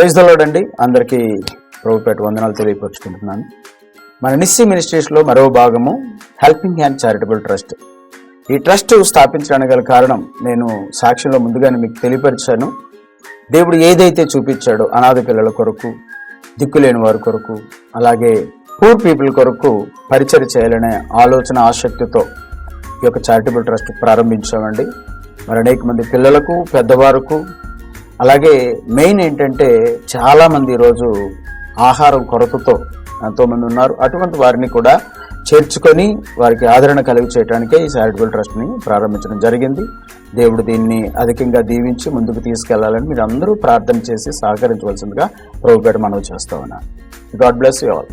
Praise అండి. అందరికీ ప్రభుపేట వందనాలు తెలియపరుచుకుంటున్నాను. మన నిస్సీ మినిస్ట్రీస్లో మరో భాగము హెల్పింగ్ హ్యాండ్ చారిటబుల్ ట్రస్ట్. ఈ ట్రస్ట్ స్థాపించడానికి గల కారణం నేను సాక్ష్యంలో ముందుగానే మీకు తెలియపరిచాను. దేవుడు ఏదైతే చూపించాడో అనాథ పిల్లల కొరకు దిక్కులేని వారి కొరకు అలాగే పూర్ పీపుల్ కొరకు పరిచయం చేయాలనే ఆలోచన ఆసక్తితో ఈ యొక్క చారిటబుల్ ట్రస్ట్ ప్రారంభించామండి. మరి అనేక మంది పిల్లలకు పెద్దవారుకు అలాగే మెయిన్ ఏంటంటే చాలామంది ఈరోజు ఆహారం కొరతతో ఎంతోమంది ఉన్నారు. అటువంటి వారిని కూడా చేర్చుకొని వారికి ఆదరణ కలిగి చేయడానికే ఈ చారిటబుల్ ట్రస్ట్ని ప్రారంభించడం జరిగింది. దేవుడు దీన్ని అధికంగా దీవించి ముందుకు తీసుకెళ్ళాలని మీరు అందరూ ప్రార్థన చేసి సహకరించవలసిందిగా ప్రభుపేట మనవి చేస్తా ఉన్నాను God bless you all.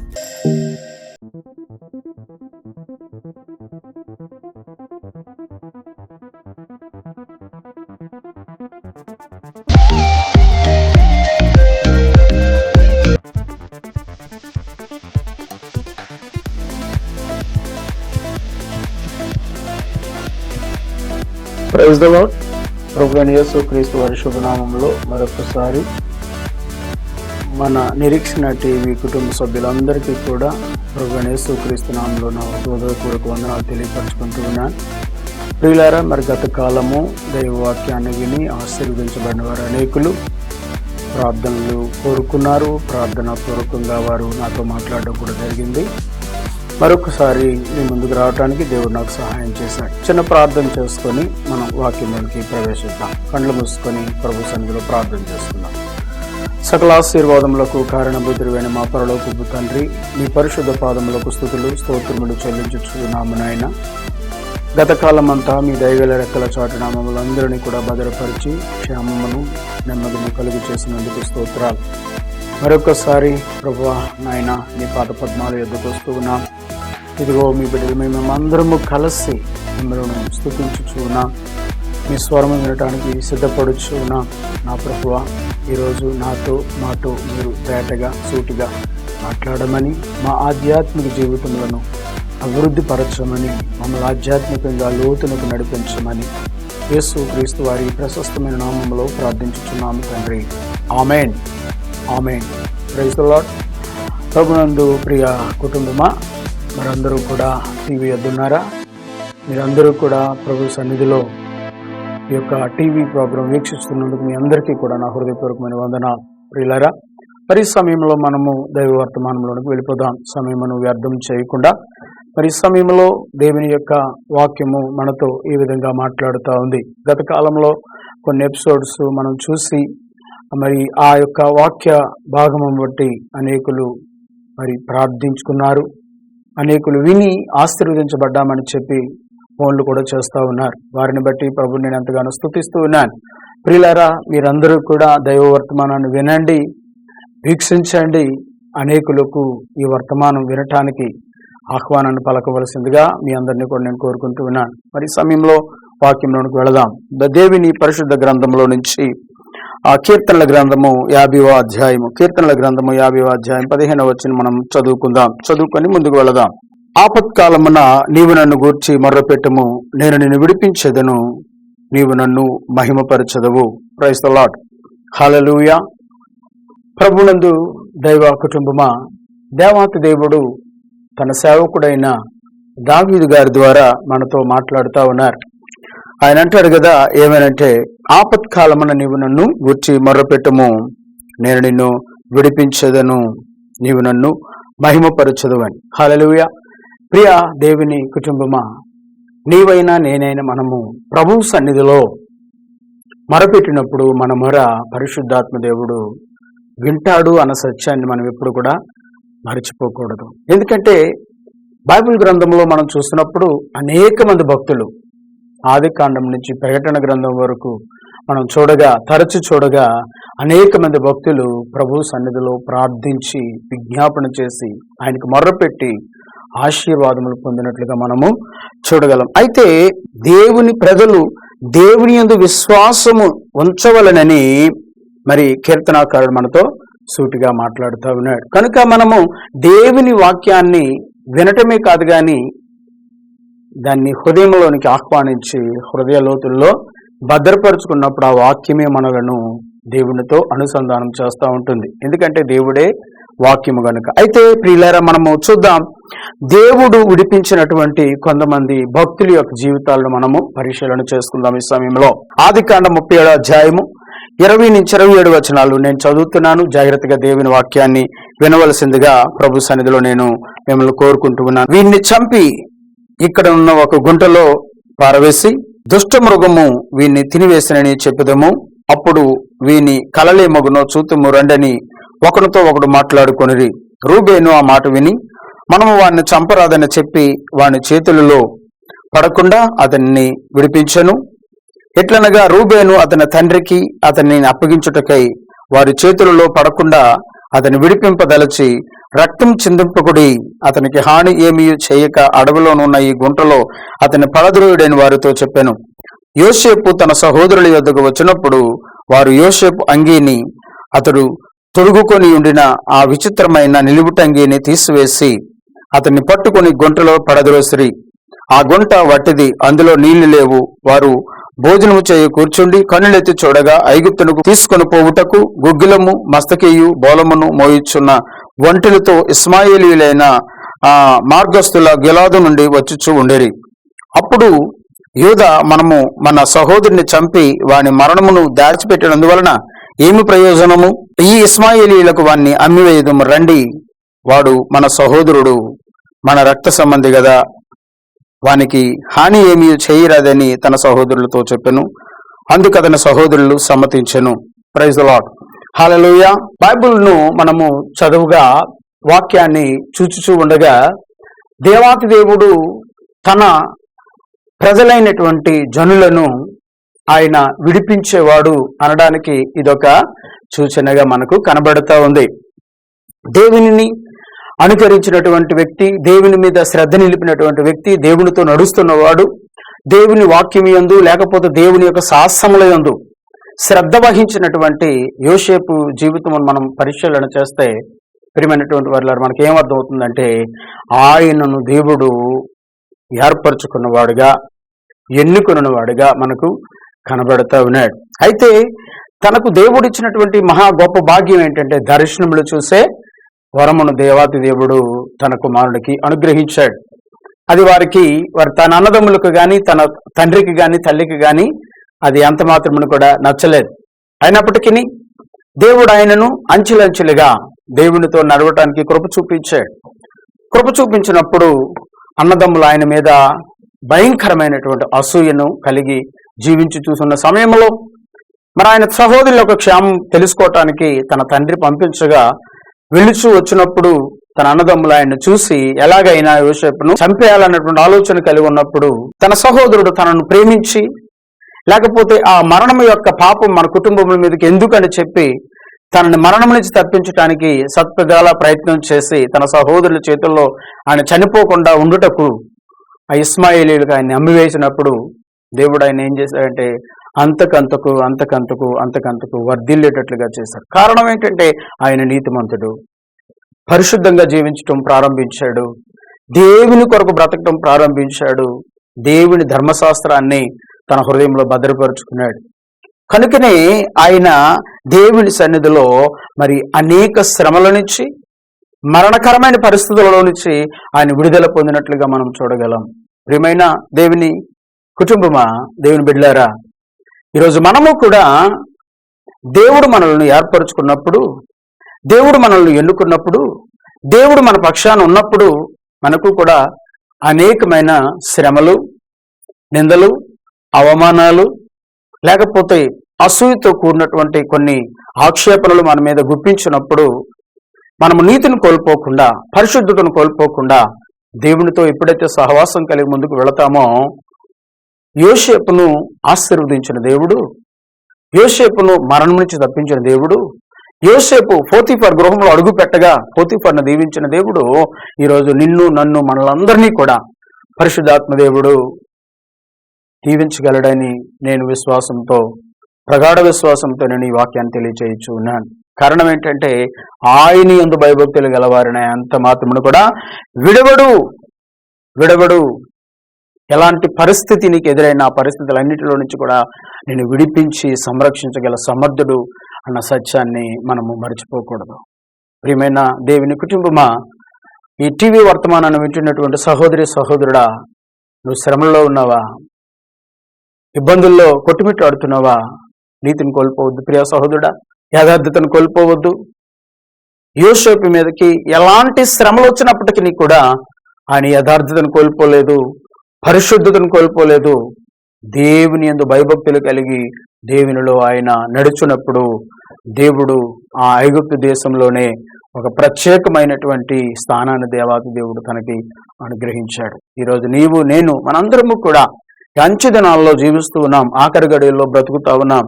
Praise the Lord ప్రభు యేసు క్రీస్తు వారి శుభనామంలో మరొకసారి మన నిరీక్షణ టీవీ కుటుంబ సభ్యులందరికీ కూడా ప్రభు యేసు క్రీస్తు నామంలో నా హృదయపూర్వక వందనాలు తెలియపరచుకుంటూ ఉన్నాను. ప్రియులారా మరి గత కాలము దైవవాక్యాన్ని విని ఆశీర్వదించబడిన వారు అనేకులు. ప్రార్థనలు కోరుకున్నారు ప్రార్థన పూర్వకంగా వారు నాతో మాట్లాడడం కూడా జరిగింది. మరొకసారి మీ ముందుకు రావడానికి దేవుడు నాకు సహాయం చేశాడు. చిన్న ప్రార్థన చేసుకొని మనం వాక్యంలోకి ప్రవేశిద్దాం. కళ్ళు మూసుకొని ప్రభు సన్నిధిలో ప్రార్థన చేసుకుందాం. సకల ఆశీర్వాదములకు కారణభూతుడైన మా పరలోకపు తండ్రి మీ పరిశుద్ధ పాదములకు స్థుతులు స్తోత్రములు చెల్లించుచున్నాము నాయన గత కాలం అంతా మీ దైవేల రెక్కల చాటునామములందరినీ కూడా భద్రపరిచి క్షేమమును నెమ్మదిని కలుగు చేసినందుకు స్తోత్రాలు. మరొకసారి ప్రభు నాయన నీ పాత పద్మాలు ఎద్దుకు వస్తూ ఉన్నాం. ఇదిగో మీ బిడ్డలు మేము అందరము కలిసి మిమ్మల్ని స్థుతించుచున్నా మీ స్వరం వినటానికి సిద్ధపడుచున్నా నా ప్రభువ ఈరోజు నాతో మాతో మీరు తేటగా సూటిగా మాట్లాడమని మా ఆధ్యాత్మిక జీవితంలో అభివృద్ధి పరచమని మమ్మల్ని ఆధ్యాత్మికంగా లోతునకు నడిపించమని యేసు క్రీస్తు వారి ప్రశస్తమైన నామంలో ప్రార్థించుచున్నాము తండ్రి. ఆమెన్. ఆమె ప్రైజులాడ్ ప్రభునందు ప్రియ కుటుంబమా మరందరూ కూడా టీవీ వద్దున్నారా మీరందరూ కూడా ప్రభు సన్నిధిలో ఈ యొక్క టీవీ ప్రోగ్రాం వీక్షిస్తున్నందుకు మీ అందరికీ కూడా నా హృదయపూర్వకమైన వందన ప్రియులరా మరి సమయంలో మనము దైవ వర్తమానంలోనికి వెళ్ళిపోదాం. సమయమును వ్యర్థం చేయకుండా మరి సమయంలో దేవుని యొక్క వాక్యము మనతో ఈ విధంగా మాట్లాడుతూ ఉంది. గత కాలంలో కొన్ని ఎపిసోడ్స్ మనం చూసి మరి ఆ యొక్క వాక్య భాగము బట్టి అనేకులు మరి ప్రార్థించుకున్నారు. అనేకులు విని ఆశీర్వదించబడ్డామని చెప్పి ఫోన్లు కూడా చేస్తూ ఉన్నారు. వారిని బట్టి ప్రభు నేను ఎంతగానో స్థుతిస్తూ ఉన్నాను. ప్రియులారా మీరందరూ కూడా దైవ వర్తమానాన్ని వినండి వీక్షించండి. అనేకులకు ఈ వర్తమానం వినటానికి ఆహ్వానాన్ని పలకవలసిందిగా మీ అందరినీ కూడా నేను కోరుకుంటూ ఉన్నాను. మరి సమయంలో వాక్యంలోనికి వెళదాం. ద దేవిని పరిశుద్ధ గ్రంథంలో నుంచి ఆ కీర్తనల గ్రంథము యాభైవ అధ్యాయము. కీర్తనల గ్రంథము యాభైవ అధ్యాయం పదిహేనవ వచ్చిన మనం చదువుకుందాం. చదువుకొని ముందుకు వెళదాం. ఆపత్కాలమున నీవు నన్ను గూర్చి మర్రపెట్టము. నేను నిన్ను విడిపించదను. నీవు నన్ను మహిమపరచదవు. ప్రైస్ ద హలలుయ ప్రభునందు దైవ కుటుంబమా? దేవాతి దేవుడు తన సేవకుడైన దావీదు గారి ద్వారా మనతో మాట్లాడుతూ ఉన్నారు. ఆయన అంటాడు కదా ఏమనంటే ఆపత్కాలమున నీవు నన్ను గుర్చి మర్రపెట్టము. నేను నిన్ను విడిపించదను. నీవు నన్ను మహిమపరచదు అని. హలలుయ ప్రియ దేవుని కుటుంబమా నీవైనా నేనైనా మనము ప్రభు సన్నిధిలో మొరపెట్టినప్పుడు మన మొర పరిశుద్ధాత్మ దేవుడు వింటాడు అన్న సత్యాన్ని మనం ఎప్పుడు కూడా మర్చిపోకూడదు. ఎందుకంటే బైబిల్ గ్రంథంలో మనం చూసినప్పుడు అనేక మంది భక్తులు ఆది కాండం నుంచి ప్రకటన గ్రంథం వరకు మనం చూడగా తరచు చూడగా అనేక మంది భక్తులు ప్రభు సన్నిధిలో ప్రార్థించి విజ్ఞాపన చేసి ఆయనకు మొర్రపెట్టి ఆశీర్వాదములు పొందినట్లుగా మనము చూడగలం. అయితే దేవుని ప్రజలు దేవుని యందు విశ్వాసము ఉంచవలనని మరి కీర్తనాకారుడు మనతో సూటిగా మాట్లాడుతూ ఉన్నాడు. కనుక మనము దేవుని వాక్యాన్ని వినటమే కాదు కానీ దాన్ని హృదయంలోనికి ఆహ్వానించి హృదయ లోతుల్లో భద్రపరుచుకున్నప్పుడు ఆ వాక్యమే మనలను దేవునితో అనుసంధానం చేస్తూ ఉంటుంది. ఎందుకంటే దేవుడే వాక్యము గనుక. అయితే ప్రియులారా మనము చూద్దాం. దేవుడు విడిపించినటువంటి కొంతమంది భక్తుల యొక్క జీవితాలను మనము పరిశీలన చేసుకుందాం ఈ సమయంలో. ఆది కాండ ముప్పై ఏడో అధ్యాయము ఇరవై నుంచి ఇరవై ఏడు వచనాలు నేను చదువుతున్నాను. జాగ్రత్తగా దేవుని వాక్యాన్ని వినవలసిందిగా ప్రభు సన్నిధిలో నేను మిమ్మల్ని కోరుకుంటూ ఉన్నాను. చంపి ఇక్కడ ఉన్న ఒక గుంటలో పారవేసి దుష్ట మృగము వీన్ని తినివేసినని చెప్పుదము. అప్పుడు వీని కలలే మగునో చూతుము రండని ఒకరితో ఒకడు మాట్లాడుకొనిరి. రూబేను ఆ మాట విని మనము వాడిని చంపరాదని చెప్పి వాని చేతులలో పడకుండా అతన్ని విడిపించను. ఎట్లనగా రూబేను అతని తండ్రికి అతన్ని అప్పగించుటకై వారి చేతులలో పడకుండా అతని విడిపింపదలచి రక్తం చిందింపకుడి అతనికి హాని ఏమీ చేయక అడవిలోనున్న ఈ గుంటలో అతని పడద్రోయుడైన వారితో చెప్పాను. యోసేపు తన సహోదరుల యొద్దకు వచ్చినప్పుడు వారు యోసేపు అంగీని అతడు తొడుగుకొని ఉండిన ఆ విచిత్రమైన నిలువుటంగీని తీసివేసి అతన్ని పట్టుకొని గుంటలో పడద్రోసిరి. ఆ గుంట వట్టిది అందులో నీళ్ళు లేవు. వారు భోజనము చేయ కూర్చుండి కన్నులెత్తి చూడగా ఐగుప్తునకు తీసుకొని పోవుటకు గుగ్గిలము మస్తకేయు బోలమును మోయిచున్న ఒంటెలతో ఇస్మాయిలీలైన ఆ మార్గస్థుల గిలాదు నుండి వచ్చుచూ ఉండేరి. అప్పుడు యూద మనము మన సహోదరుని చంపి వాని మరణమును దాచిపెట్టినందువలన ఏమి ప్రయోజనము? ఈ ఇస్మాయిలీలకు వాణ్ణి అమ్మివేయదము రండి. వాడు మన సహోదరుడు మన రక్త సంబంధి కదా వానికి హాని ఏమీ చేయరాదని తన సహోదరులతో చెప్పెను. అందుకు అతని సహోదరులు సమ్మతించెను. ప్రైజ్ లాడ్ హాలలోయ బైబిల్ను మనము చదువుగా వాక్యాన్ని చూచుచూ ఉండగా దేవాతి దేవుడు తన ప్రజలైనటువంటి జనులను ఆయన విడిపించేవాడు అనడానికి ఇదొక సూచనగా మనకు కనబడుతూ ఉంది. దేవునిని అనుకరించినటువంటి వ్యక్తి దేవుని మీద శ్రద్ధ నిలిపినటువంటి వ్యక్తి దేవునితో నడుస్తున్నవాడు దేవుని వాక్యం యందు లేకపోతే దేవుని యొక్క సాహసముల యందు శ్రద్ధ వహించినటువంటి యోసేపు జీవితం మనం పరిశీలన చేస్తే ప్రియమైనటువంటి వారిలో మనకి ఏమర్థం అవుతుందంటే ఆయనను దేవుడు ఏర్పరచుకున్నవాడుగా ఎన్నుకున్నవాడుగా మనకు కనబడుతూ ఉన్నాడు. అయితే తనకు దేవుడిచ్చినటువంటి మహా గొప్ప భాగ్యం ఏంటంటే దర్శనములు చూసే వరమును దేవాతి దేవుడు తన కుమారుడికి అనుగ్రహించాడు. అది వారికి వారి తన అన్నదమ్ములకు కానీ తన తండ్రికి కానీ తల్లికి కానీ అది ఎంత మాత్రమును కూడా నచ్చలేదు. అయినప్పటికీ దేవుడు ఆయనను అంచెలంచెలుగా దేవునితో నడవటానికి కృప చూపించాడు. కృప చూపించినప్పుడు అన్నదమ్ములు ఆయన మీద భయంకరమైనటువంటి అసూయను కలిగి జీవించి చూసున్న సమయంలో మరి ఆయన సహోదరుల యొక్క క్షేమం తెలుసుకోవటానికి తన తండ్రి పంపించగా వెలుచు వచ్చినప్పుడు తన అన్నదమ్ములు ఆయన్ని చూసి ఎలాగైనా యోసేపును చంపేయాలన్నటువంటి ఆలోచన కలిగి ఉన్నప్పుడు తన సహోదరుడు తనను ప్రేమించి లేకపోతే ఆ మరణం యొక్క పాపం మన కుటుంబముల మీదకి ఎందుకని చెప్పి తనని మరణం నుంచి తప్పించడానికి సత్ప్రదాల ప్రయత్నం చేసి తన సహోదరుల చేతుల్లో ఆయన చనిపోకుండా ఉండుటకు ఆ ఇస్మాయిలీలకు ఆయన అమ్మివేసినప్పుడు దేవుడు ఆయన ఏం చేశాడంటే అంతకంతకు అంతకంతకు అంతకంతకు వర్ధిల్లేటట్లుగా చేశాడు. కారణం ఏంటంటే ఆయన నీతిమంతుడు. పరిశుద్ధంగా జీవించటం ప్రారంభించాడు. దేవుని కొరకు బ్రతకటం ప్రారంభించాడు. దేవుని ధర్మశాస్త్రాన్ని తన హృదయంలో భద్రపరుచుకున్నాడు. కనుకనే ఆయన దేవుని సన్నిధిలో మరి అనేక శ్రమల నుంచి మరణకరమైన పరిస్థితులలో నుంచి ఆయన విడుదల పొందినట్లుగా మనం చూడగలం. ప్రియమైన దేవుని కుటుంబమా దేవుని బిడ్డారా ఈరోజు మనము కూడా దేవుడు మనల్ని ఏర్పరచుకున్నప్పుడు దేవుడు మనల్ని ఎన్నుకున్నప్పుడు దేవుడు మన పక్షాన ఉన్నప్పుడు మనకు కూడా అనేకమైన శ్రమలు నిందలు అవమానాలు లేకపోతే అసూయతో కూడినటువంటి కొన్ని ఆక్షేపణలు మన మీద గుప్పించినప్పుడు మనము నీతిని కోల్పోకుండా పరిశుద్ధతను కోల్పోకుండా దేవునితో ఎప్పుడైతే సహవాసం కలిగి ముందుకు వెళతామో యోషేపును ఆశీర్వదించిన దేవుడు యోషేపును మరణం నుంచి తప్పించిన దేవుడు యోసేపు పోతిఫర్ గృహంలో అడుగు పెట్టగా పోతిఫర్ను దీవించిన దేవుడు ఈరోజు నిన్ను నన్ను మనలందరినీ కూడా పరిశుద్ధాత్మ దేవుడు దీవించగలడని నేను విశ్వాసంతో ప్రగాఢ విశ్వాసంతో నేను ఈ వాక్యాన్ని తెలియచేయచ్చు ఉన్నాను కారణం ఏంటంటే ఆయన ఎందు భయభక్తులు గలవారిన అంత మాత్రమును కూడా విడవడు. విడవడు. ఎలాంటి పరిస్థితి నీకు ఎదురైన ఆ పరిస్థితులన్నిటిలో నుంచి కూడా నేను విడిపించి సంరక్షించగల సమర్థుడు అన్న సత్యాన్ని మనము మర్చిపోకూడదు. ప్రియమైన దేవుని కుటుంబమా ఈ టీవీ వర్తమానాన్ని వింటున్నటువంటి సహోదరి సహోదరుడా నువ్వు శ్రమలో ఉన్నావా? ఇబ్బందుల్లో కొట్టుమిట్టాడుతున్నావా? నీతిని కోల్పోవద్దు ప్రియ సహోదరుడా. యథార్థతను కోల్పోవద్దు. యోసేపు మీదకి ఎలాంటి శ్రమలు వచ్చినప్పటికీ కూడా ఆయన యథార్థతను కోల్పోలేదు పరిశుద్ధతను కోల్పోలేదు. దేవుని ఎందు భయభక్తులు కలిగి దేవునిలో ఆయన నడుచున్నప్పుడు దేవుడు ఆ ఐగుప్తు దేశంలోనే ఒక ప్రత్యేకమైనటువంటి స్థానాన్ని దేవాతి దేవుడు తనకి అనుగ్రహించాడు. ఈరోజు నీవు నేను మనందరము కూడా కంచి దినాల్లో జీవిస్తూ ఉన్నాం. ఆఖరి గడియల్లో బ్రతుకుతా ఉన్నాం.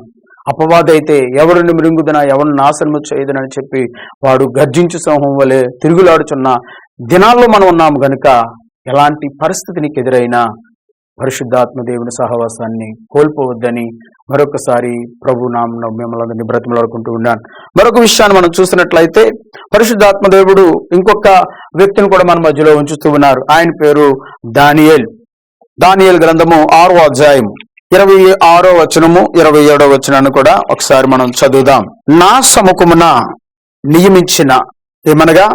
అపవాదైతే ఎవరిని మృంగుదనా ఎవరిని నాశనము చేయదనని చెప్పి వాడు గర్జించు సమూహం వలె తిరుగులాడుచున్న. దినాల్లో మనం ఉన్నాం గనుక ఎలాంటి పరిస్థితి నీకు ఎదురైనా పరిశుద్ధాత్మ దేవుని సహవాసాన్ని కోల్పోవద్దని మరొకసారి ప్రభు నామం మిమ్మల్ని బ్రతిమలాడుకుంటూ ఉన్నాను. మరొక విషయాన్ని మనం చూసినట్లయితే పరిశుద్ధాత్మ దేవుడు ఇంకొక వ్యక్తిని కూడా మన మధ్యలో ఉంచుతూ ఉన్నారు. ఆయన పేరు దానియేల్ దానియల్ గ్రంథము ఆరో అధ్యాయం ఇరవై ఆరో వచనము ఇరవై ఏడో వచనాన్ని కూడా ఒకసారి మనం చదువుదాం. నా సముఖమున నియమించిన ఏమనగా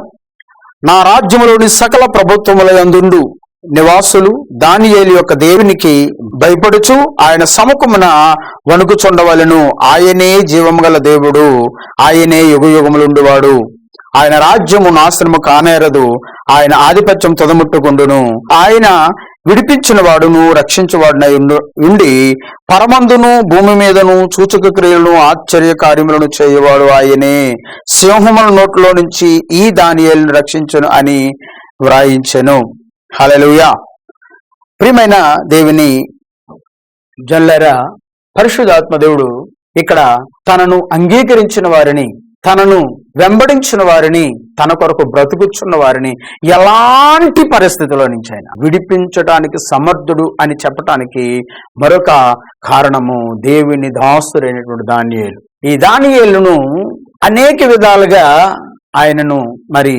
నా రాజ్యములోని సకల ప్రభుత్వముల యందుండు నివాసులు దానియేలు యొక్క దేవునికి భయపడుచు ఆయన సముఖమున వణుకుచుండవలను ఆయనే జీవము గల దేవుడు ఆయనే యుగయుగములుండువాడు. ఆయన రాజ్యము నాశనము కానేరదు ఆయన ఆధిపత్యం తొదముట్టుకుండును. ఆయన విడిపించిన వాడును రక్షించువాడునై ఉండి పరమందును భూమి మీదను సూచక క్రియలను ఆశ్చర్య కార్యములను చేయవాడు ఆయనే. సింహముల నోట్లో నుంచి ఈ దానియల్ని రక్షించను అని వ్రాయించెను. హల్లెలూయా. ప్రియమైన దేవుని జల్లరా పరిశుధాత్మ దేవుడు ఇక్కడ తనను అంగీకరించిన వారిని తనను వెంబడించిన వారిని తన కొరకు బ్రతుకుచున్న వారిని ఎలాంటి పరిస్థితుల్లో నుంచి అయినా విడిపించడానికి సమర్థుడు అని చెప్పటానికి మరొక కారణము దేవుని దాసురైనటువంటి దానియేలు. ఈ దానియేలును అనేక విధాలుగా ఆయనను మరి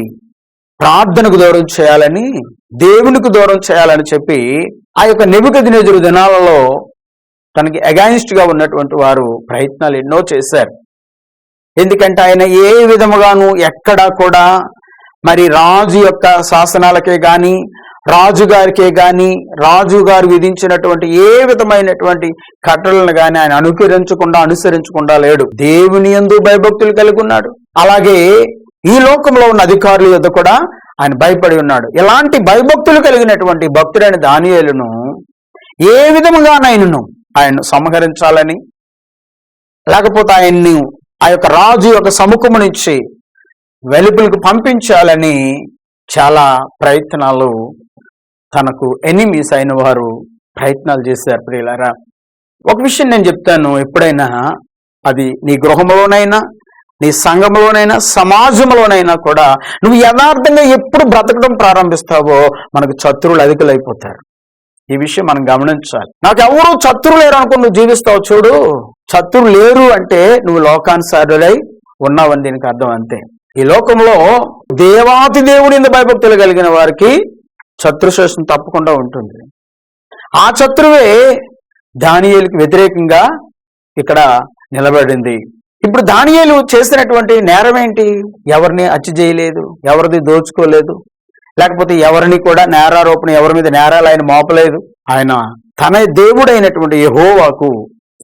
ప్రార్థనకు దూరం చేయాలని దేవునికి దూరం చేయాలని చెప్పి ఆ యొక్క నెబుకదినెదురు దినాలలో తనకి అగైన్స్ట్గా ఉన్నటువంటి వారు ప్రయత్నాలు ఎన్నో చేశారు. ఎందుకంటే ఆయన ఏ విధముగాను ఎక్కడా కూడా మరి రాజు యొక్క శాసనాలకే గాని రాజుగారికే కానీ గాని విధించినటువంటి ఏ విధమైనటువంటి కట్టలను గాని ఆయన అనుకరించకుండా అనుసరించకుండా లేడు. దేవుని యందు భయభక్తులు కలిగి ఉన్నాడు. అలాగే ఈ లోకంలో ఉన్న అధికారుల యొద్ద కూడా ఆయన భయపడి ఉన్నాడు. ఎలాంటి భయభక్తులు కలిగినటువంటి భక్తుడైన దానియేలును ఏ విధముగానైనను ఆయన సంహరించాలని లేకపోతే ఆయన్ని ఆ యొక్క రాజు యొక్క సముఖము నుంచి వెలుపులకు పంపించాలని చాలా ప్రయత్నాలు తనకు ఎనిమీస్ అయిన వారు ప్రయత్నాలు చేశారు. ప్రియులారా ఒక విషయం నేను చెప్తాను. ఎప్పుడైనా అది నీ గృహంలోనైనా నీ సంఘంలోనైనా సమాజంలోనైనా కూడా నువ్వు యథార్థంగా ఎప్పుడు బ్రతకడం ప్రారంభిస్తావో మనకు శత్రువులు అధికులైపోతారు. ఈ విషయం మనం గమనించాలి. నాకు ఎవరు శత్రువు అనుకుని నువ్వు జీవిస్తావు చూడు. శత్రువు లేరు అంటే నువ్వు లోకానుసారులై ఉన్నావని దీనికి అర్థం అంతే. ఈ లోకంలో దేవాతి దేవుడి భయభక్తులు కలిగిన వారికి శత్రుశేషం తప్పకుండా ఉంటుంది. ఆ శత్రువే దానియేలుకి వ్యతిరేకంగా ఇక్కడ నిలబడింది. ఇప్పుడు దానియేలు చేసినటువంటి నేరం ఏంటి? ఎవరిని హత్య చేయలేదు ఎవరిది దోచుకోలేదు లేకపోతే ఎవరిని కూడా నేరారోపణ ఎవరి మీద నేరాలు ఆయన మోపలేదు. ఆయన తన దేవుడైనటువంటి యహోవాకు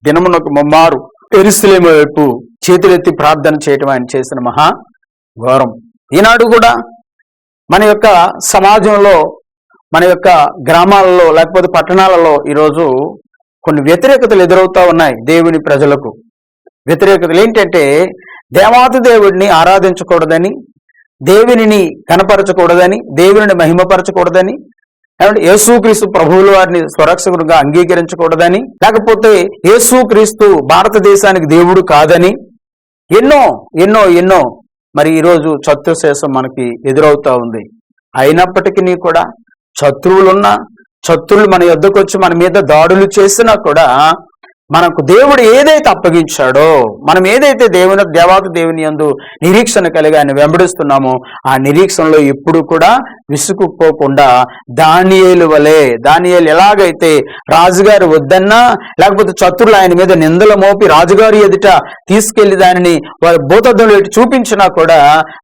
దినమునకు ముమ్మారు ఎరుసలేము వైపు చేతులెత్తి ప్రార్థన చేయటం ఆయన చేసిన మహా ఘోరం. ఈనాడు కూడా మన యొక్క సమాజంలో మన యొక్క గ్రామాలలో లేకపోతే పట్టణాలలో ఈరోజు కొన్ని వ్యతిరేకతలు ఎదురవుతూ ఉన్నాయి దేవుని ప్రజలకు. వ్యతిరేకతలు ఏంటంటే దేవాతి దేవుడిని ఆరాధించకూడదని దేవునిని కనపరచకూడదని దేవుని మహిమపరచకూడదని ఏమంటే యేసుక్రీస్తు ప్రభువుల వారిని స్వరక్షకుడుగా అంగీకరించకూడదని లేకపోతే యేసుక్రీస్తు భారతదేశానికి దేవుడు కాదని ఎన్నో ఎన్నో ఎన్నో మరి ఈరోజు శత్రుశేషం మనకి ఎదురవుతా ఉంది. అయినప్పటికీ కూడా శత్రువులున్నా శత్రువులు మన యొద్దకు వచ్చి మన మీద దాడులు చేసినా కూడా మనకు దేవుడు ఏదైతే అప్పగించాడో మనం ఏదైతే దేవుని దేవాత దేవుని యందు నిరీక్షణ కలిగి ఆయన వెంబడిస్తున్నామో ఆ నిరీక్షణలో ఎప్పుడు కూడా విసుకుపోకుండా దానియేలు వలె దానియేలు ఎలాగైతే రాజుగారు వద్దన్నా లేకపోతే చతురులు ఆయన మీద నిందలు మోపి రాజుగారి ఎదుట తీసుకెళ్ళి దానిని వారి భూతద్దంలో చూపించినా కూడా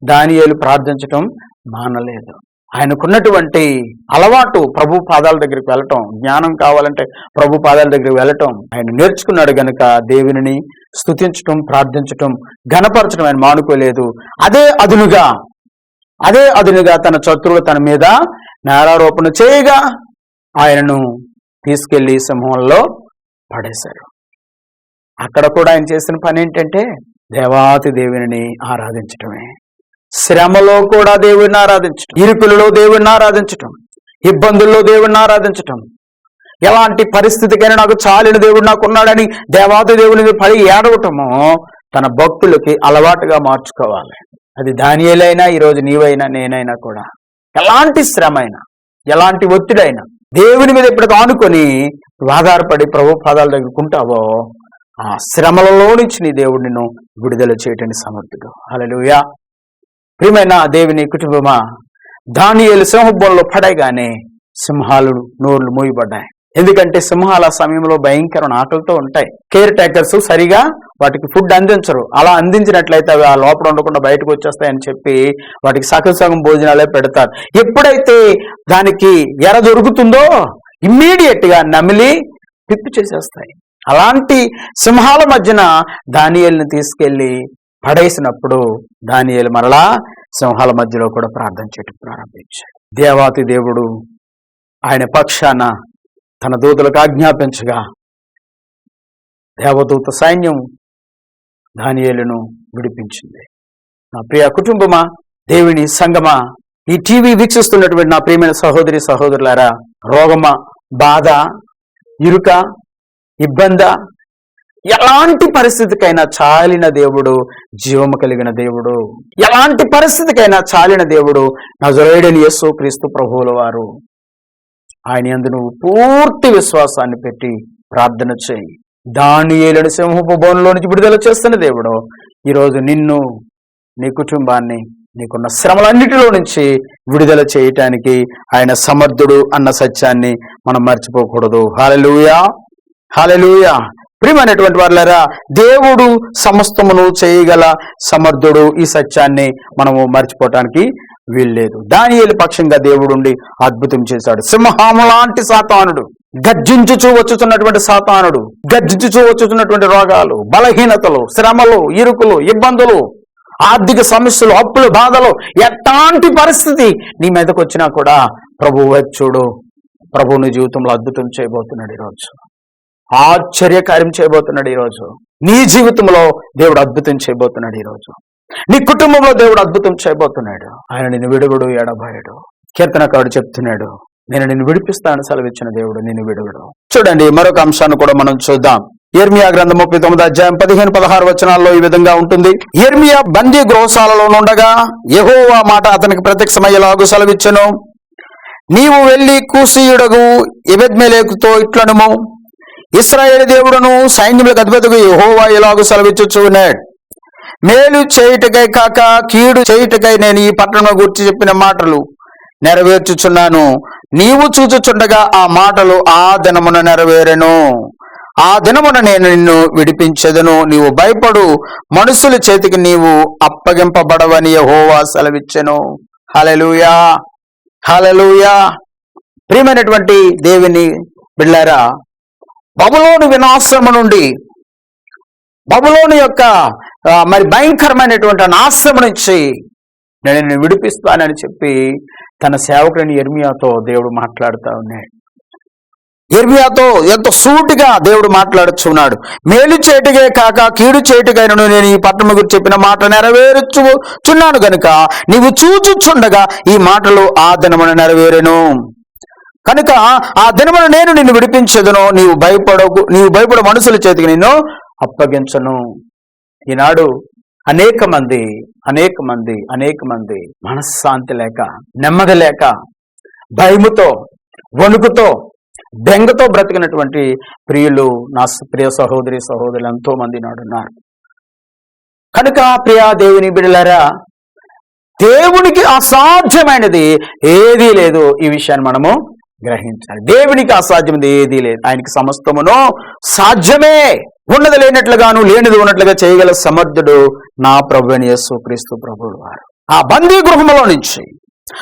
దానియేలు ప్రార్థించటం మానలేదు. ఆయనకున్నటువంటి అలవాటు ప్రభు పాదాల దగ్గరికి వెళ్ళటం జ్ఞానం కావాలంటే ప్రభు పాదాల దగ్గరికి వెళ్ళటం ఆయన నేర్చుకున్నాడు గనుక దేవుని స్తుతించటం ప్రార్థించటం ఘనపరచడం ఆయన మానుకోలేదు. అదే అదునుగా అదే అదునుగా తన శత్రువులు తన మీద నేరారోపణ చేయగా ఆయనను తీసుకెళ్ళి సింహంలో పడేశారు. అక్కడ కూడా ఆయన చేసిన పని ఏంటంటే దేవాతి దేవుని ఆరాధించటమే. శ్రమలో కూడా దేవుడిని ఆరాధించటం ఇరుకులలో దేవుడిని ఆరాధించటం ఇబ్బందుల్లో దేవుడిని ఆరాధించటం. ఎలాంటి పరిస్థితికైనా నాకు చాలిన దేవుడు నాకు ఉన్నాడని దేవాది దేవుని పడి ఏడవటము తన భక్తులకి అలవాటుగా మార్చుకోవాలి. అది దానియలైనా ఈరోజు నీవైనా నేనైనా కూడా. ఎలాంటి శ్రమ అయినా ఎలాంటి ఒత్తిడైనా దేవుని మీద ఎప్పుడు ఆనుకొని ఆధారపడి ప్రభు పాదాల దగ్గరకుంటావో ఆ శ్రమలలో నుంచి నీ దేవుడిని విడుదల చేయటానికి సమర్థుడు. అలలుయా ప్రియమైన దేవుని కుటుంబమా దానియలు సింహబోన్లో పడగానే సింహాలు నోర్లు మూయబడ్డాయి. ఎందుకంటే సింహాల సమయంలో భయంకరమైన ఆకలితో ఉంటాయి. కేర్ టేకర్స్ సరిగా వాటికి ఫుడ్ అందించరు. అలా అందించినట్లయితే అవి ఆ లోపల ఉండకుండా బయటకు వచ్చేస్తాయని చెప్పి వాటికి సగం సగం భోజనాలే పెడతారు. ఎప్పుడైతే దానికి ఎర దొరుకుతుందో ఇమ్మీడియట్గా నమిలి పిప్పి చేసేస్తాయి. అలాంటి సింహాల మధ్యన దానియల్ని తీసుకెళ్ళి పడేసినప్పుడు దానియలు మరలా సింహాల మధ్యలో కూడా ప్రార్థన చేయటం ప్రారంభించాడు. దేవాతి దేవుడు ఆయన పక్షాన తన దూతలకు ఆజ్ఞాపించగా దేవదూత సైన్యం దానియేలును విడిపించింది. నా ప్రియ కుటుంబమా దేవుని సంగమా ఈ టీవీ వీక్షిస్తున్నటువంటి నా ప్రియమైన సహోదరి సహోదరులారా రోగమా బాధ ఇరుక ఇబ్బంద ఎలాంటి పరిస్థితికైనా చాలిన దేవుడు జీవము కలిగిన దేవుడు. ఎలాంటి పరిస్థితికైనా చాలిన దేవుడు నజరేడని యేసు క్రీస్తు ప్రభువుల వారు. ఆయన అందును నువ్వు పూర్తి విశ్వాసాన్ని పెట్టి ప్రార్థన చేయి. దానియేలుని సింహపు బోన్లో నుంచి విడుదల చేస్తున్న దేవుడు ఈరోజు నిన్ను నీ కుటుంబాన్ని నీకున్న శ్రమలన్నిటిలో నుంచి విడుదల చేయటానికి ఆయన సమర్థుడు అన్న సత్యాన్ని మనం మర్చిపోకూడదు. హాలెలూయా హాలెలూయా ప్రియమైనటువంటి వాళ్ళరా దేవుడు సమస్తమును చేయగల సమర్థుడు ఈ సత్యాన్ని మనము మర్చిపోవటానికి వీల్లేదు. దానియేలు పక్షంగా దేవుడుండి అద్భుతం చేశాడు. సింహము లాంటి సాతానుడు గర్జించుచూ వచ్చుతున్నటువంటి సాతానుడు గర్జించుచూ వచ్చుతున్నటువంటి రోగాలు బలహీనతలు శ్రమలు ఇరుకులు ఇబ్బందులు ఆర్థిక సమస్యలు అప్పులు బాధలు ఎట్లాంటి పరిస్థితి నీ మీదకు వచ్చినా కూడా ప్రభువచ్చుడు ప్రభుని జీవితంలో అద్భుతం చేయబోతున్నాడు ఈరోజు. ఆశ్చర్యకార్యం చేయబోతున్నాడు ఈరోజు. నీ జీవితంలో దేవుడు అద్భుతం చేయబోతున్నాడు ఈరోజు. నీ కుటుంబంలో దేవుడు అద్భుతం చేయబోతున్నాడు. ఆయన నిన్ను విడుగుడు ఎడబాయడు కీర్తనకారుడు చెప్తున్నాడు. నేను నిన్ను విడిపిస్తాను సెలవిచ్చిన దేవుడు నిన్ను విడుగుడు చూడండి మరొక అంశాన్ని కూడా మనం చూద్దాం. ఎర్మియా గ్రంథం ముప్పై తొమ్మిది అధ్యాయం పదిహేను పదహారు వచనాల్లో ఈ విధంగా ఉంటుంది. ఎర్మియా బందీ గృహశాలలో ఉండగా యెహోవా మాట అతనికి ప్రత్యక్షమయ్యేలాగు సెలవిచ్చను. నీవు వెళ్ళి కూసీయుడగు ఎబెద్మెలేకుతో ఇట్లనుము. ఇస్రాయేల్ దేవుడును సైన్యములకు అధిపతికి యహోవా ఇలాగు సెలవిచ్చుచున్నాడు? మేలు చేయుటకై కాక కీడు చేయుటకై నేను ఈ పట్టణం గురించి చెప్పిన మాటలు నెరవేర్చుచున్నాను. నీవు చూచుచుండగా ఆ మాటలు ఆ దినమున నెరవేరెను. ఆ దినమున నేను నిన్ను విడిపించెదను. నీవు భయపడు. మనుషుల చేతికి నీవు అప్పగింపబడవని యహోవా సెలవిచ్చెను. హలలుయా హలలుయా ప్రియమైనటువంటి దేవుని బిళ్ళారా బబులోను వినాశ్రమ నుండి బబులోను యొక్క మరి భయంకరమైనటువంటి నాశ్రమ నుంచి నేను నిన్ను విడిపిస్తానని చెప్పి తన సేవకుడిని ఎర్మియాతో దేవుడు మాట్లాడుతూ ఉన్నాడు. ఎర్మియాతో ఎంతో సూటిగా దేవుడు మాట్లాడుచున్నాడు మేలు చేటుగే కాక కీడు చేటుగైనను నేను ఈ పట్టణం గురించి చెప్పిన మాట నెరవేర్చుచున్నాను గనుక నీవు చూచుచుండగా ఈ మాటలు ఆ దినమున నెరవేరెను. కనుక ఆ దినమును నేను నిన్ను విడిపించదును. నీవు భయపడకు నీవు భయపడ మనుషుల చేతికి నిన్ను అప్పగించను. ఈనాడు అనేక మంది అనేక మంది అనేక మంది మనశ్శాంతి లేక నెమ్మది లేక భయముతో వణుకుతో బెంగతో బ్రతికినటువంటి ప్రియులు నా ప్రియ సహోదరి సహోదరులు ఎంతో మంది నాడున్నారు కనుక ప్రియ దేవుని బిడలారా దేవునికి అసాధ్యమైనది ఏదీ లేదు ఈ విషయాన్ని మనము గ్రహించాలి. దేవునికి అసాధ్యమైనది ఏదీ లేదు. ఆయనకి సమస్తమును సాధ్యమే. ఉన్నది లేనట్లుగాను లేనిది ఉన్నట్లుగా చేయగల సమర్థుడు నా ప్రభు అని క్రీస్తు ప్రభుడు వారు. ఆ బందీ గృహంలో నుంచి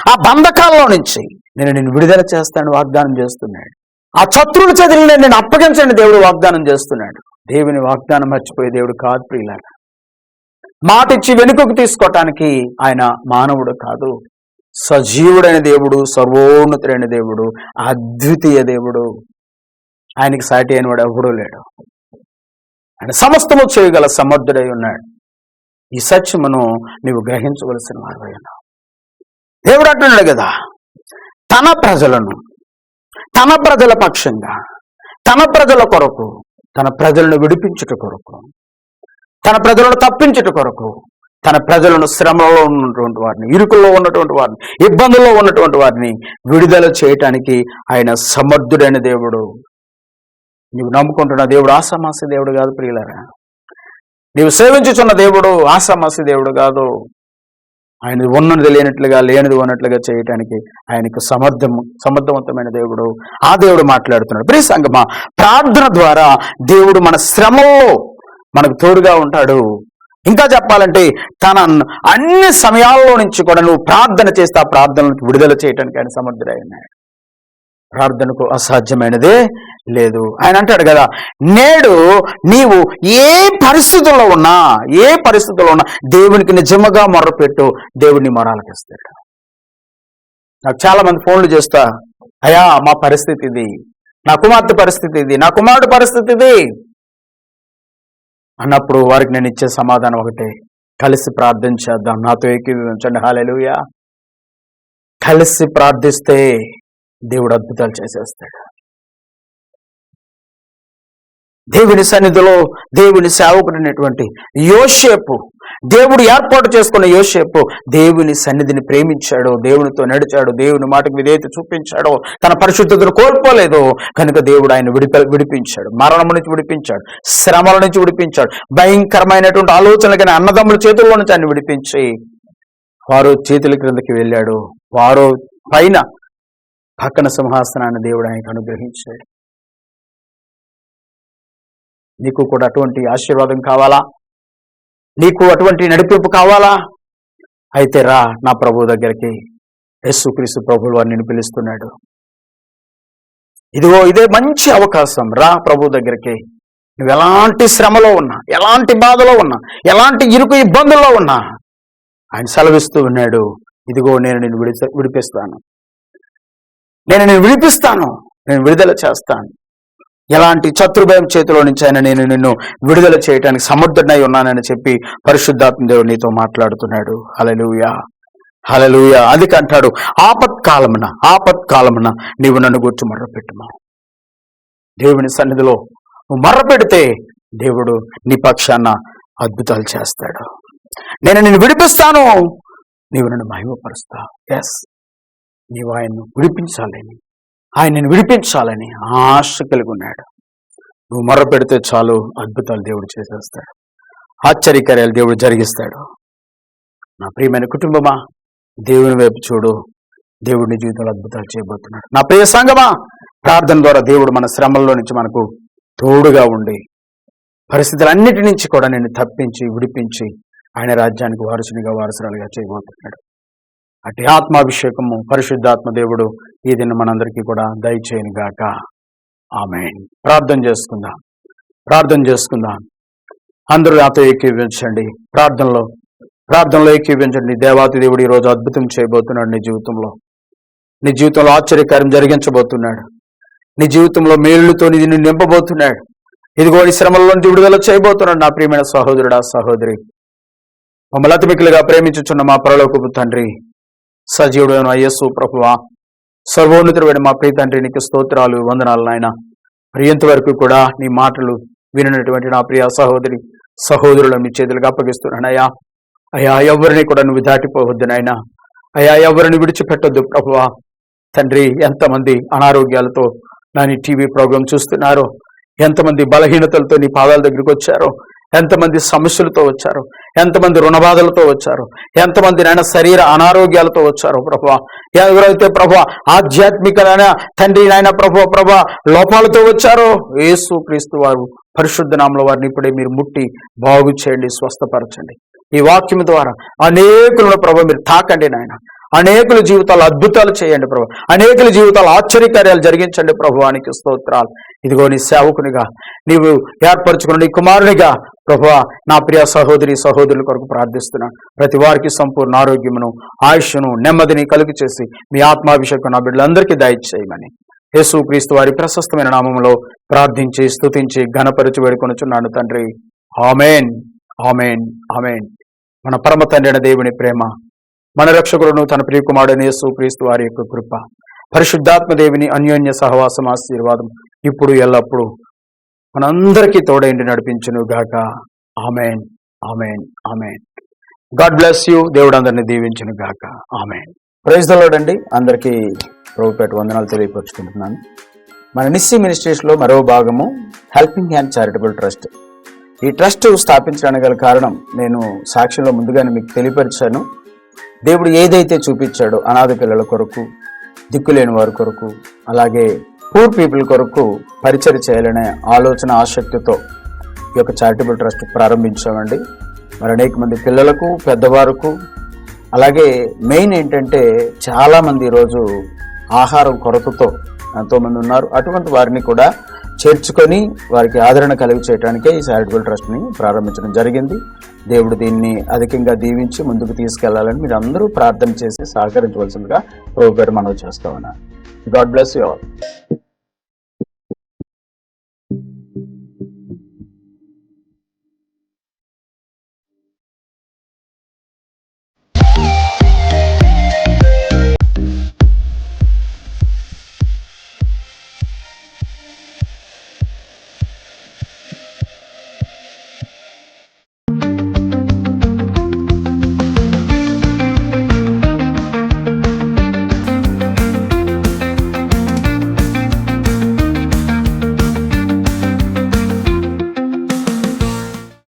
ఆ బంధకాల్లో నుంచి నేను నిన్ను విడుదల చేస్తాను వాగ్దానం చేస్తున్నాడు. ఆ శత్రువుల చేతులు నేను అప్పగించండి దేవుడు వాగ్దానం చేస్తున్నాడు. దేవుని వాగ్దానం మర్చిపోయే దేవుడు కాదు ప్రియులారా. మాట ఇచ్చి వెనుకకు తీసుకోవటానికి ఆయన మానవుడు కాదు. సజీవుడైన దేవుడు సర్వోన్నతుడైన దేవుడు అద్వితీయ దేవుడు. ఆయనకి సాటి అయిన వాడు ఎవడూ లేడు. ఆయన సమస్తము చేయగల సమర్థుడై ఉన్నాడు. ఈ సత్యమును నీవు గ్రహించవలసిన వారు ఉన్నావు. దేవుడు అంటున్నాడు కదా తన ప్రజలను తన ప్రజల పక్షంగా తన ప్రజల కొరకు తన ప్రజలను విడిపించుట కొరకు తన ప్రజలను తప్పించుట కొరకు తన ప్రజలను శ్రమలో ఉన్నటువంటి వారిని ఇరుకుల్లో ఉన్నటువంటి వారిని ఇబ్బందుల్లో ఉన్నటువంటి వారిని విడుదల చేయటానికి ఆయన సమర్థుడైన దేవుడు. నీవు నమ్ముకుంటున్న దేవుడు ఆసమాసి దేవుడు కాదు ప్రియులరా. నీవు సేవించుచున్న దేవుడు ఆసమాసి దేవుడు కాదు. ఆయన ఉన్నది లేనట్లుగా లేనిది ఉన్నట్లుగా చేయటానికి ఆయనకు సమర్థం సమర్థవంతమైన దేవుడు ఆ దేవుడు మాట్లాడుతున్నాడు. ప్రియ సంగమా ప్రార్థన ద్వారా దేవుడు మన శ్రమలో మనకు తోడుగా ఉంటాడు. ఇంకా చెప్పాలంటే తన అన్ని సమయాల్లో నుంచి కూడా నువ్వు ప్రార్థన చేస్తే ఆ ప్రార్థనలకు విడుదల చేయటానికి ఆయన సమర్థుడైనాడు ప్రార్థనకు అసాధ్యమైనదే లేదు. ఆయన అంటాడు కదా నేడు నీవు ఏ పరిస్థితుల్లో ఉన్నా ఏ పరిస్థితుల్లో ఉన్నా దేవునికి నిజముగా మొర్రపెట్టు దేవుడిని మొరాలకిస్తాడు నాకు చాలా మంది ఫోన్లు చేస్తా అయా మా పరిస్థితి ఇది నా కుమార్తె పరిస్థితి ఇది నా కుమారుడు పరిస్థితి ఇది. అన్నప్పుడు వారికి నేను ఇచ్చే సమాధానం ఒకటే. కలిసి ప్రార్థన చేద్దాం. నాతో ఏకీవించండి హాలెలుయా కలిసి ప్రార్థిస్తే దేవుడు అద్భుతాలు చేసేస్తాడు. దేవుని సన్నిధిలో దేవుని సేవకుడైనటువంటి యోషేపు దేవుడు ఏర్పాటు చేసుకున్న యోసేపు దేవుని సన్నిధిని ప్రేమించాడు దేవునితో నడిచాడు దేవుని మాటకు విధేయత చూపించాడు తన పరిశుద్ధతను కోల్పోలేదు. కనుక దేవుడు ఆయన విడిప విడిపించాడు. మరణం నుంచి విడిపించాడు. శ్రమల నుంచి విడిపించాడు. భయంకరమైనటువంటి ఆలోచనలు కానీ అన్నదమ్ముల చేతుల్లో నుంచి ఆయన విడిపించి వారు చేతుల క్రిందకి వెళ్ళాడు. వారు పైన పక్కన సింహాసనాన్ని దేవుడు ఆయనకు అనుగ్రహించాడు. నీకు కూడా అటువంటి ఆశీర్వాదం కావాలా? నీకు అటువంటి నడిపింపు కావాలా? అయితే రా నా ప్రభు దగ్గరికి. యేసుక్రీస్తు ప్రభువు అని నేను పిలుస్తున్నాడు. ఇదిగో ఇదే మంచి అవకాశం. రా ప్రభు దగ్గరికి. నువ్వు ఎలాంటి శ్రమలో ఉన్నా ఎలాంటి బాధలో ఉన్నా ఎలాంటి ఇరుకు ఇబ్బందుల్లో ఉన్నా ఆయన సెలవిస్తూ ఉన్నాడు. ఇదిగో నేను నేను విడి విడిపిస్తాను. నేను నేను విడిపిస్తాను. నేను విడుదల చేస్తాను. ఎలాంటి శత్రుభయం చేతిలో నుంచి ఆయన నేను నిన్ను విడుదల చేయడానికి సమర్థుడై ఉన్నానని చెప్పి పరిశుద్ధాత్మ దేవుడు నీతో మాట్లాడుతున్నాడు. హలలుయా హలలుయా అది అంటాడు ఆపత్కాలమున ఆపత్కాలమున నీవు నన్ను గుర్చి మర్రపెట్టుమా. దేవుని సన్నిధిలో నువ్వు మర్రపెడితే దేవుడు నీ పక్షాన అద్భుతాలు చేస్తాడు. నేను నిన్ను విడిపిస్తాను. నీవు నన్ను మహిమపరుస్తా ఎస్ నీవు ఆయన్ను విడిపించాలని ఆయనను విడిపించాలని ఆశ కలిగి ఉన్నాడు. నువ్వు మొర్ర పెడితే చాలు అద్భుతాలు దేవుడు చేసేస్తాడు. ఆశ్చర్యకార్యాలు దేవుడు జరిగిస్తాడు. నా ప్రియమైన కుటుంబమా దేవుని వైపు చూడు. దేవుడిని జీవితంలో అద్భుతాలు చేయబోతున్నాడు. నా ప్రియ సంగమా ప్రార్థన ద్వారా దేవుడు మన శ్రమల్లో నుంచి మనకు తోడుగా ఉండి పరిస్థితులన్నిటి నుంచి కూడా నేను తప్పించి విడిపించి ఆయన రాజ్యానికి వారసునిగా వారసురాలుగా చేయబోతున్నాడు. అటు ఆత్మాభిషేకము పరిశుద్ధాత్మ దేవుడు ఈ దిన మనందరికీ కూడా దయచేయను గాక. ఆమె ప్రార్థన చేసుకుందాం. ప్రార్థన చేసుకుందాం. అందరూ నాతో ఏకీవించండి. ప్రార్థనలో ప్రార్థనలో ఏకీవించండి. దేవాతి దేవుడు ఈరోజు రోజు అద్భుతం చేయబోతున్నాడు నీ జీవితంలో. నీ జీవితంలో ఆశ్చర్యకార్యం జరిగించబోతున్నాడు. నీ జీవితంలో మేలుతో నిన్ను నింపబోతున్నాడు. ఇదిగో ఈ శ్రమల విడుదల చేయబోతున్నాడు నా ప్రియమైన సహోదరుడా సహోదరి. మమ్మల్ని అతిమికులుగా ప్రేమించుచున్న మా పరలోకపు తండ్రి సజీవుడైన అయ్యస్సు ప్రభువా సర్వోన్నతుడైన మా ప్రియ తండ్రి నీకు స్తోత్రాలు వందనాలు నాయన. ప్రియంత వరకు కూడా నీ మాటలు వినటువంటి నా ప్రియ సహోదరి సహోదరులను మీ చేతులుగా అప్పగిస్తున్నానయ్యా. అయ్యా ఎవరిని కూడా నువ్వు దాటిపోవద్దు నాయన. అయ్యా ఎవరిని విడిచిపెట్టొద్దు ప్రభువా. తండ్రి ఎంతమంది అనారోగ్యాలతో నాని టీవీ ప్రోగ్రాం చూస్తున్నారో ఎంతమంది బలహీనతలతో నీ పాదాల దగ్గరికి వచ్చారో ఎంతమంది సమస్యలతో వచ్చారు? ఎంతమంది రుణబాధలతో వచ్చారు? ఎంతమంది నాయన శరీర అనారోగ్యాలతో వచ్చారు ప్రభా? ఎవరైతే ప్రభా ఆధ్యాత్మికమైన తండ్రి నాయన ప్రభు ప్రభా లోపాలతో వచ్చారో యేసు క్రీస్తు వారు పరిశుద్ధ నామల వారిని ఇప్పుడే మీరు ముట్టి బాగు చేయండి స్వస్థపరచండి. ఈ వాక్యం ద్వారా అనేకులను ప్రభు మీరు తాకండి నాయన. అనేకుల జీవితాలు అద్భుతాలు చేయండి ప్రభు. అనేకుల జీవితాలు ఆశ్చర్యకార్యాలు జరిగించండి ప్రభువానికి స్తోత్రాలు. ఇదిగో నీ సేవకునిగా నీవు ఏర్పరచుకున్న నీ కుమారునిగా ప్రభు నా ప్రియ సహోదరి సహోదరుల కొరకు ప్రార్థిస్తున్నాను ప్రతి వారికి సంపూర్ణ ఆరోగ్యమును ఆయుష్ను నెమ్మదిని కలుగు చేసి మీ ఆత్మాభిషేకం నా బిడ్డలందరికీ దయచేయమని. యేసు క్రీస్తు వారి ప్రశస్తమైన నామములో ప్రార్థించి స్తుతించి ఘనపరిచి వేడుకొనుచున్నాను తండ్రి. ఆమెన్. ఆమెన్. ఆమెన్. మన పరమ తండ్రి దేవుని ప్రేమ మన రక్షకులను తన ప్రియకుమారుడనే యేసు వారి యొక్క కృప పరిశుద్ధాత్మదేవిని అన్యోన్య సహవాసం ఆశీర్వాదం ఇప్పుడు ఎల్లప్పుడూ మనందరికీ తోడైండి నడిపించును గాక amen amen amen. God bless you. దేవుడు అందరిని దీవించును గాక ఆమెన్ ప్రైజ్ అండి. అందరికీ ప్రభుపేట వందనాలు తెలియపరుచుకుంటున్నాను. మన నిస్సీ మినిస్ట్రీస్లో మరో భాగము హెల్పింగ్ హ్యాండ్ చారిటబుల్ ట్రస్ట్. ఈ ట్రస్ట్ స్థాపించడానికి గల కారణం నేను సాక్ష్యంలో ముందుగానే మీకు తెలియపరిచాను. దేవుడు ఏదైతే చూపించాడో అనాథ పిల్లల కొరకు దిక్కులేని వారి కొరకు అలాగే పూర్ పీపుల్ కొరకు పరిచయం చేయాలనే ఆలోచన ఆసక్తితో ఈ యొక్క చారిటబుల్ ట్రస్ట్ ప్రారంభించామండి. మరి అనేక మంది పిల్లలకు పెద్దవారుకు అలాగే మెయిన్ ఏంటంటే చాలామంది ఈరోజు ఆహారం కొరతతో ఎంతోమంది ఉన్నారు. అటువంటి వారిని కూడా చేర్చుకొని వారికి ఆదరణ కలిగి చేయడానికే ఈ చారిటబుల్ ట్రస్ట్ని ప్రారంభించడం జరిగింది. దేవుడు దీన్ని అధికంగా దీవించి ముందుకు తీసుకెళ్ళాలని మీరు అందరూ ప్రార్థన చేసి సహకరించవలసిందిగా ప్రభు మనం మనవి చేస్తా ఉన్నాను. God bless you all.